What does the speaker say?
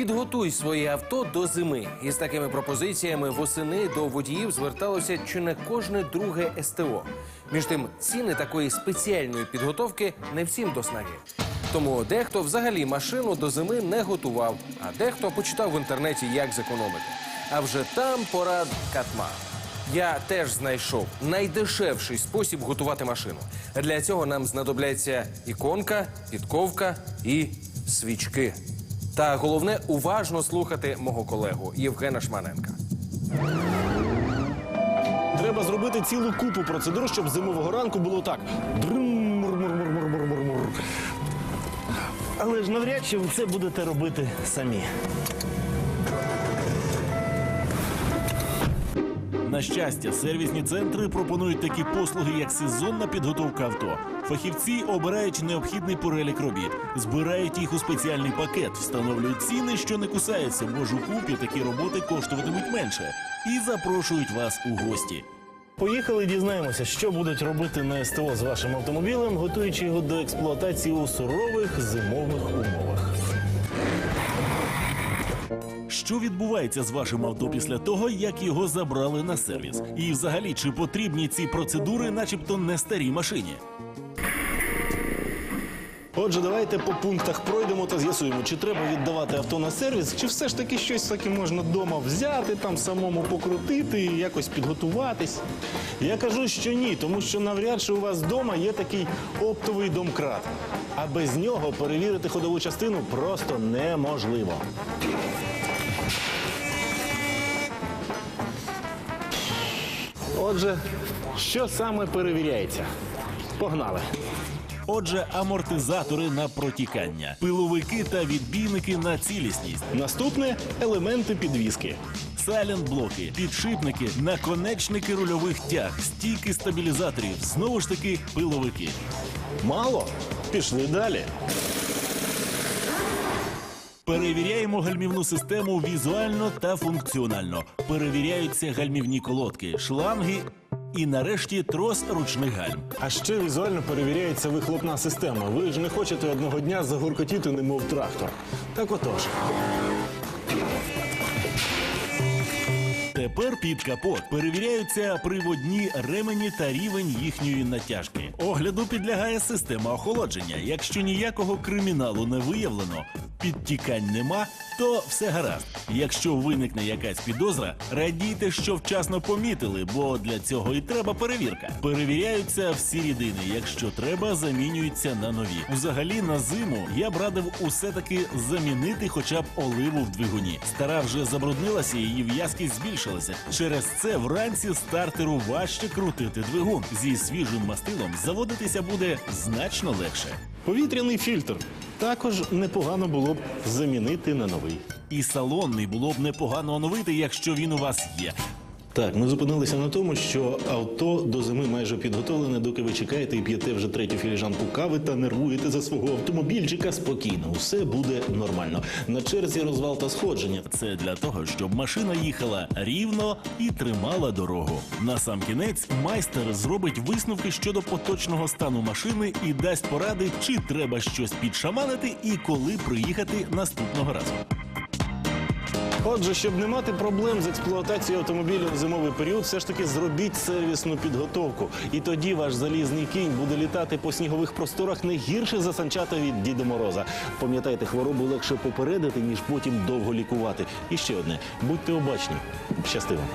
Підготуй своє авто до зими. Із такими пропозиціями восени до водіїв зверталося чи не кожне друге СТО. Між тим, ціни такої спеціальної підготовки не всім до снаги. Тому дехто взагалі машину до зими не готував, а дехто почитав в інтернеті, як зекономити. А вже там порад катма. Я теж знайшов найдешевший спосіб готувати машину. Для цього нам знадобляться іконка, підковка і свічки. Та головне уважно слухати мого колегу Євгена Шманенка. Треба зробити цілу купу процедур, щоб зимового ранку було так. Але ж навряд чи ви це будете робити самі. На щастя, сервісні центри пропонують такі послуги, як сезонна підготовка авто. Фахівці обирають необхідний перелік робіт, збирають їх у спеціальний пакет, встановлюють ціни, що не кусаються, бо ж у купі такі роботи коштуватимуть менше, і запрошують вас у гості. Поїхали, дізнаємося, що будуть робити на СТО з вашим автомобілем, готуючи його до експлуатації у сурових зимових умовах. Що відбувається з вашим авто після того, як його забрали на сервіс? І взагалі, чи потрібні ці процедури, начебто не старій машині? Отже, давайте по пунктах пройдемо та з'ясуємо, чи треба віддавати авто на сервіс, чи все ж таки щось таке можна вдома взяти, там самому покрутити, якось підготуватись. Я кажу, що ні, тому що навряд чи у вас вдома є такий оптовий домкрат. А без нього перевірити ходову частину просто неможливо. Отже, що саме перевіряється? Погнали. Отже, амортизатори на протікання, пиловики та відбійники на цілісність, Наступне елементи підвіски. сайлент-блоки, підшипники, наконечники рульових тяг, стійки стабілізаторів, знову ж таки пиловики. Мало? Пішли далі. Перевіряємо гальмівну систему візуально та функціонально. Перевіряються гальмівні колодки, шланги і нарешті трос ручних гальм. А ще візуально перевіряється вихлопна система. Ви ж не хочете одного дня загуркотіти, немов трактор. Так отож. Тепер під капот перевіряються приводні ремені та рівень їхньої натяжки. Огляду підлягає система охолодження. Якщо ніякого криміналу не виявлено, підтікань нема, то все гаразд. Якщо виникне якась підозра, радійте, що вчасно помітили, бо для цього і треба перевірка. Перевіряються всі рідини. Якщо треба, замінюються на нові. Взагалі на зиму я б радив усе таки замінити хоча б оливу в двигуні. Стара вже забруднилася, її в'язкість збільшилася. Через це вранці стартеру важче крутити двигун. Зі свіжим мастилом заводитися буде значно легше. Повітряний фільтр. Також непогано було б замінити на новий. І салонний було б непогано оновити, якщо він у вас є. Так, ми зупинилися на тому, що авто до зими майже підготовлене, доки ви чекаєте і п'єте вже третю філіжанку кави та нервуєте за свого автомобільчика спокійно. Усе буде нормально. На черзі розвал та сходження. Це для того, щоб машина їхала рівно і тримала дорогу. На сам кінець майстер зробить висновки щодо поточного стану машини і дасть поради, чи треба щось підшаманити і коли приїхати наступного разу. Отже, щоб не мати проблем з експлуатацією автомобіля в зимовий період, все ж таки зробіть сервісну підготовку. І тоді ваш залізний кінь буде літати по снігових просторах не гірше за санчата від Діда Мороза. Пам'ятайте, хворобу легше попередити, ніж потім довго лікувати. І ще одне: будьте обачні. Щасти вам.